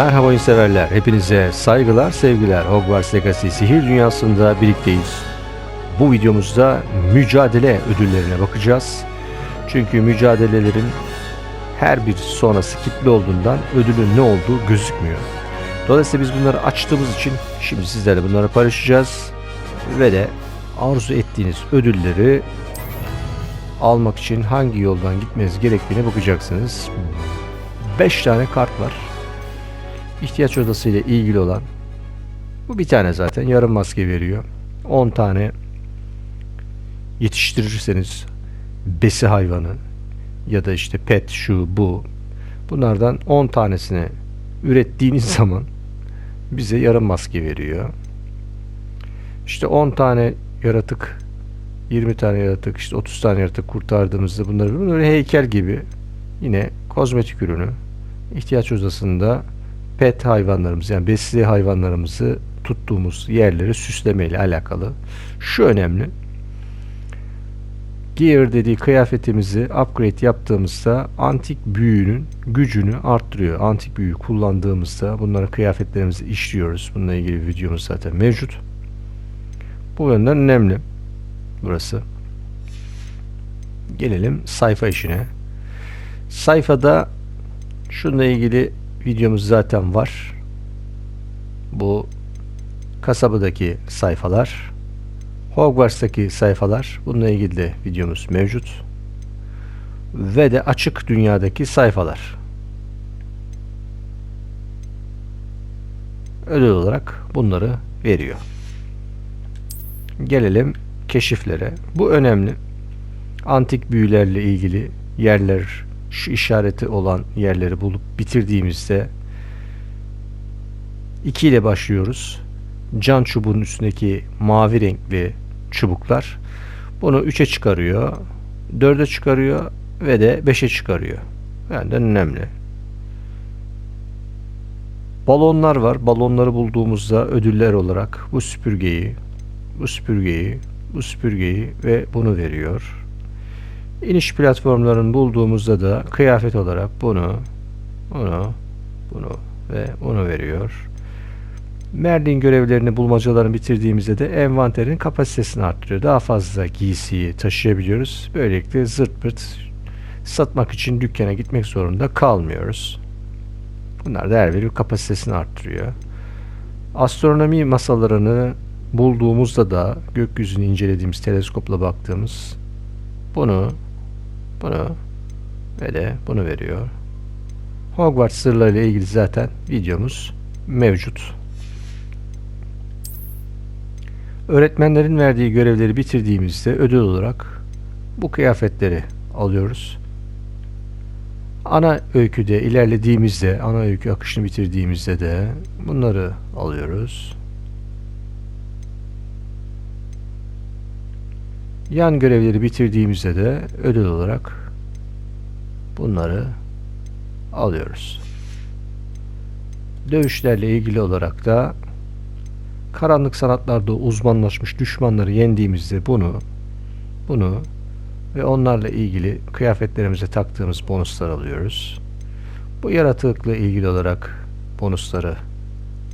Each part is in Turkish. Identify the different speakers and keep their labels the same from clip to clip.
Speaker 1: Merhaba oyun severler. Hepinize saygılar, sevgiler. Hogwarts Legacy sihir dünyasında birlikteyiz. Bu videomuzda mücadele ödüllerine bakacağız. Çünkü mücadelelerin her bir sonrası kitli olduğundan ödülün ne olduğu gözükmüyor. Dolayısıyla biz bunları açtığımız için şimdi sizlerle bunları paylaşacağız. Ve de arzu ettiğiniz ödülleri almak için hangi yoldan gitmeniz gerektiğine bakacaksınız. 5 tane kart var ihtiyaç odası ile ilgili olan bu bir tane zaten yarım maske veriyor. 10 tane yetiştirirseniz besi hayvanı ya da işte pet şu bu bunlardan 10 tanesini ürettiğiniz zaman bize yarım maske veriyor. İşte 10 tane yaratık 20 tane yaratık işte 30 tane yaratık kurtardığımızda bunları böyle heykel gibi yine kozmetik ürünü ihtiyaç odasında pet hayvanlarımız yani besli hayvanlarımızı tuttuğumuz yerleri süslemeyle alakalı. Şu önemli. Gear dediği kıyafetimizi upgrade yaptığımızda antik büyünün gücünü arttırıyor. Antik büyü kullandığımızda bunları kıyafetlerimizi işliyoruz. Bununla ilgili videomuz zaten mevcut. Bu yönden önemli. Burası. Gelelim sayfa işine. Sayfada şununla ilgili videomuz zaten var. Bu kasabadaki sayfalar, Hogwarts'taki sayfalar, bununla ilgili de videomuz mevcut. Ve de açık dünyadaki sayfalar. Ödül olarak bunları veriyor. Gelelim keşiflere. Bu önemli. Antik büyülerle ilgili yerler şu işareti olan yerleri bulup bitirdiğimizde 2 ile başlıyoruz. Can çubuğunun üstündeki mavi renkli çubuklar bunu 3'e çıkarıyor, 4'e çıkarıyor ve de 5'e çıkarıyor. Yani önemli. Balonlar var. Balonları bulduğumuzda ödüller olarak bu süpürgeyi, bu süpürgeyi, bu süpürgeyi ve bunu veriyor. İniş platformlarını bulduğumuzda da kıyafet olarak bunu, bunu, bunu ve bunu veriyor. Merlin görevlerini bulmacalarını bitirdiğimizde de envanterin kapasitesini arttırıyor. Daha fazla giysiyi taşıyabiliyoruz. Böylelikle zırt pırt satmak için dükkana gitmek zorunda kalmıyoruz. Bunlar değer veriyor, kapasitesini arttırıyor. Astronomi masalarını bulduğumuzda da gökyüzünü incelediğimiz teleskopla baktığımız bunu bunu ve de bunu veriyor. Hogwarts sırları ile ilgili zaten videomuz mevcut. Öğretmenlerin verdiği görevleri bitirdiğimizde ödül olarak bu kıyafetleri alıyoruz. Ana öyküde ilerlediğimizde, ana öykü akışını bitirdiğimizde de bunları alıyoruz. Yan görevleri bitirdiğimizde de ödül olarak bunları alıyoruz. Dövüşlerle ilgili olarak da karanlık sanatlarda uzmanlaşmış düşmanları yendiğimizde bunu bunu ve onlarla ilgili kıyafetlerimize taktığımız bonuslar alıyoruz. Bu yaratıkla ilgili olarak bonusları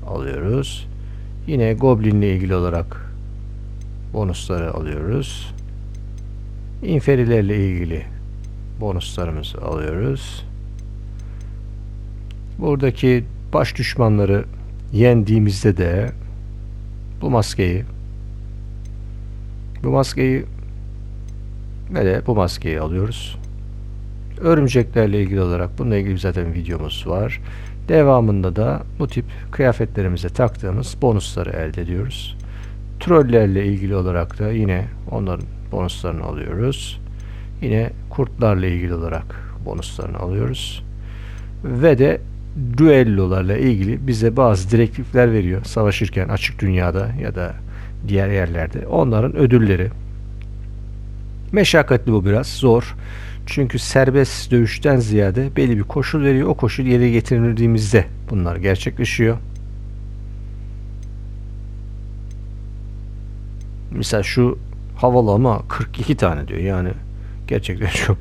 Speaker 1: alıyoruz. Yine Goblin'le ilgili olarak bonusları alıyoruz. İnferilerle ilgili bonuslarımızı alıyoruz. Buradaki baş düşmanları yendiğimizde de bu maskeyi bu maskeyi ve de bu maskeyi alıyoruz. Örümceklerle ilgili olarak bununla ilgili zaten videomuz var. Devamında da bu tip kıyafetlerimize taktığımız bonusları elde ediyoruz. Trollerle ilgili olarak da yine onların bonuslarını alıyoruz. Yine kurtlarla ilgili olarak bonuslarını alıyoruz. Ve de düellolarla ilgili bize bazı direktifler veriyor savaşırken açık dünyada ya da diğer yerlerde. Onların ödülleri. Meşakkatli bu biraz zor. Çünkü serbest dövüşten ziyade belli bir koşul veriyor. O koşul yere getirildiğimizde bunlar gerçekleşiyor. Mesela şu havalı ama 42 tane diyor. Yani gerçekten çok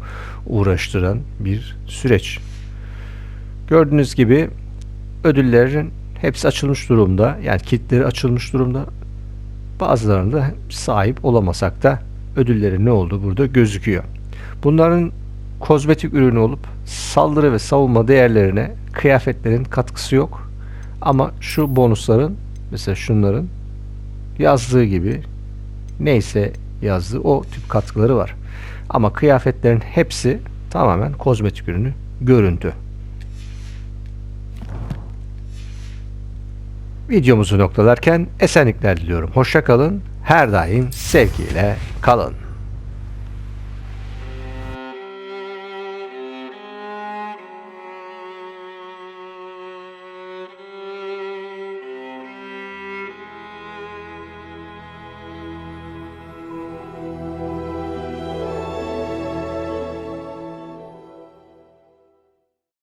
Speaker 1: uğraştıran bir süreç. Gördüğünüz gibi ödüllerin hepsi açılmış durumda. Yani kitleri açılmış durumda. Bazılarında sahip olamasak da ödüllerin ne olduğu burada gözüküyor. Bunların kozmetik ürünü olup saldırı ve savunma değerlerine kıyafetlerin katkısı yok. Ama şu bonusların mesela şunların yazdığı gibi neyse yazdığı o tip katkıları var. Ama kıyafetlerin hepsi tamamen kozmetik ürünü görüntü. Videomuzu noktalarken esenlikler diliyorum. Hoşça kalın. Her daim sevgiyle kalın.